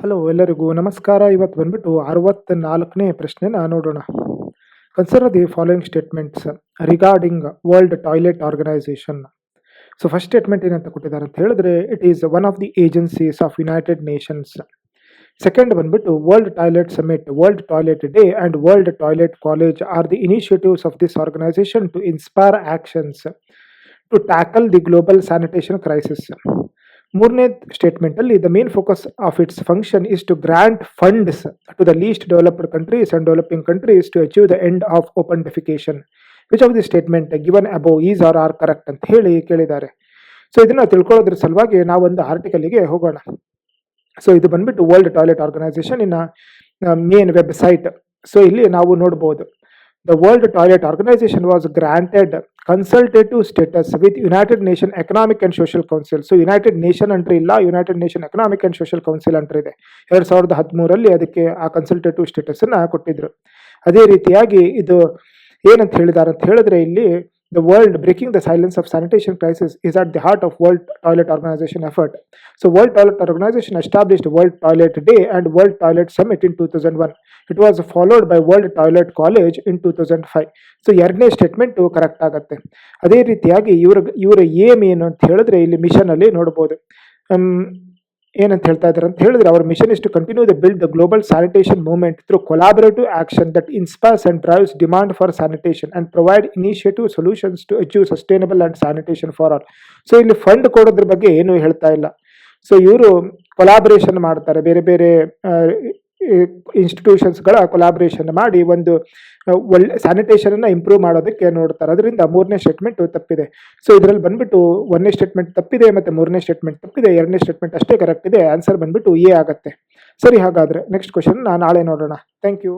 Hello, ಎಲ್ಲರಿಗೂ ನಮಸ್ಕಾರ. ಇವತ್ತು ಬಂದ್ಬಿಟ್ಟು ಅರವತ್ತ್ನಾಲ್ಕನೇ ಪ್ರಶ್ನೆನ ನೋಡೋಣ. Consider the following statements regarding world toilet organization so first statement ಏನಂತ ಕೊಟ್ಟಿದ್ದಾರೆ ಅಂತ ಹೇಳಿದ್ರೆ it is one of the agencies of united nations second ಬಂದ್ಬಿಟ್ಟು world toilet summit world toilet day and world toilet college are the initiatives of this organization to inspire actions to tackle the global sanitation crisis ಮೂರನೇ statement ಅಲ್ಲಿ the main focus of its function is to grant funds to the least developed countries and developing countries to achieve the end of open defecation which of the statement given above is are are correct ಅಂತ ಹೇಳಿ ಕೇಳಿದ್ದಾರೆ. So ಇದನ್ನು ತಿಳ್ಕೊಳ್ಳೋದ್ರ ಸಲುವಾಗಿ ನಾವೊಂದು ಆರ್ಟಿಕಲ್ಗೆ ಹೋಗೋಣ. So ಇದು ಬಂದ್ಬಿಟ್ಟು world toilet organisation ಇನ್ನ ಮೇನ್ ವೆಬ್ಸೈಟ್ ಸೊ ಇಲ್ಲಿ ನಾವು ನೋಡಬಹುದು the world toilet organization was granted consultative status with united nation economic and social council so united nation entry ಇಲ್ಲ united nation economic and social council entry ಇದೆ. ಎರಡು ಸಾವಿರದ ಹದಿಮೂರಲ್ಲಿ ಅದಕ್ಕೆ ಆ ಕನ್ಸಲ್ಟೇಟಿವ್ ಸ್ಟೇಟಸನ್ನು ಕೊಟ್ಟಿದ್ದರು ಅದೇ ರೀತಿಯಾಗಿ ಇದು ಏನಂತ ಹೇಳಿದ್ದಾರೆ ಅಂತ ಹೇಳಿದ್ರೆ ಇಲ್ಲಿ the silence of sanitation crisis is at the heart of world toilet organization effort so world toilet organization established world toilet day and world toilet summit in two thousand one it was followed by world toilet college in two thousand five so ಎರಡನೇ statement correct ಆಗುತ್ತೆ. ಅದೇ ರೀತಿಯಾಗಿ ಇವ್ರ, ಇವರ aim ಏನು ಅಂತ ಹೇಳಿದ್ರೆ ಇಲ್ಲಿ ಮಿಷನಲ್ಲಿ ನೋಡ್ಬೋದು. ಏನಂತ ಹೇಳ್ತಾ ಇದ್ದಾರೆ ಅಂತ ಹೇಳಿದ್ರೆ ಅವರ mission is to continue the build the global sanitation movement through collaborative action that inspires and drives demand for sanitation and provide initiative solutions to achieve sustainable and sanitation for all so ಇಲ್ಲಿ fund ಕೊಡೋದ್ರ ಬಗ್ಗೆ ಏನು ಹೇಳ್ತಾ ಇಲ್ಲ. So ಇವರು collaboration ಮಾಡ್ತಾರೆ. ಬೇರೆ ಬೇರೆ ಇನ್ಸ್ಟಿಟ್ಯೂಷನ್ಸ್ಗಳ ಕೊಲಾಬ್ರೇಷನ್ ಮಾಡಿ ಒಂದು ಒಳ್ಳೆ ಸ್ಯಾನಿಟೇಷನ್ ಅನ್ನ ಇಂಪ್ರೂವ್ ಮಾಡೋದಕ್ಕೆ ನೋಡ್ತಾರೆ. ಅದರಿಂದ ಮೂರನೇ ಸ್ಟೇಟ್ಮೆಂಟ್ ತಪ್ಪಿದೆ. ಸೊ ಇದರಲ್ಲಿ ಬಂದ್ಬಿಟ್ಟು ಒಂದನೇ ಸ್ಟೇಟ್ಮೆಂಟ್ ತಪ್ಪಿದೆ ಮತ್ತೆ ಮೂರನೇ ಸ್ಟೇಟ್ಮೆಂಟ್ ತಪ್ಪಿದೆ, ಎರಡನೇ ಸ್ಟೇಟ್ಮೆಂಟ್ ಅಷ್ಟೇ ಕರೆಕ್ಟ್ ಇದೆ. ಆನ್ಸರ್ ಬಂದ್ಬಿಟ್ಟು ಎ ಆಗುತ್ತೆ. ಸರಿ, ಹಾಗಾದ್ರೆ ನೆಕ್ಸ್ಟ್ ಕ್ವಶನ್ ನಾಳೆ ನೋಡೋಣ. Thank you